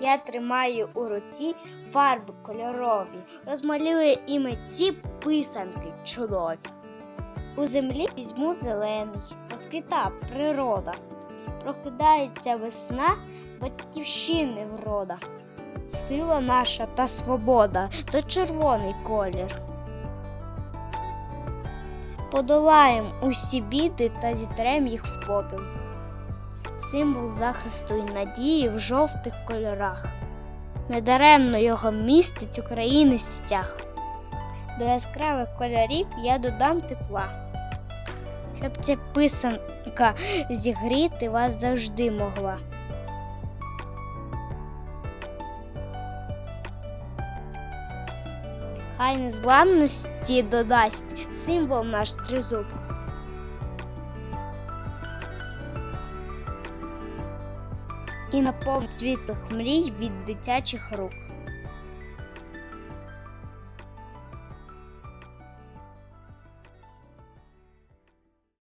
Я тримаю у руці фарби кольорові, розмалюю і митці писанки чудові. У землі візьму зелений, розквіта природа. Прокидається весна, батьківщини врода. Сила наша та свобода то червоний колір. Подолаєм усі біди та зітрем їх в попіл. Символ захисту і надії в жовтих кольорах. Недаремно його містить України стяг. До яскравих кольорів я додам тепла, щоб ця писанка зігріти вас завжди могла. Хай незламності додасть символ наш тризуб. І наповнить світлих мрій від дитячих рук.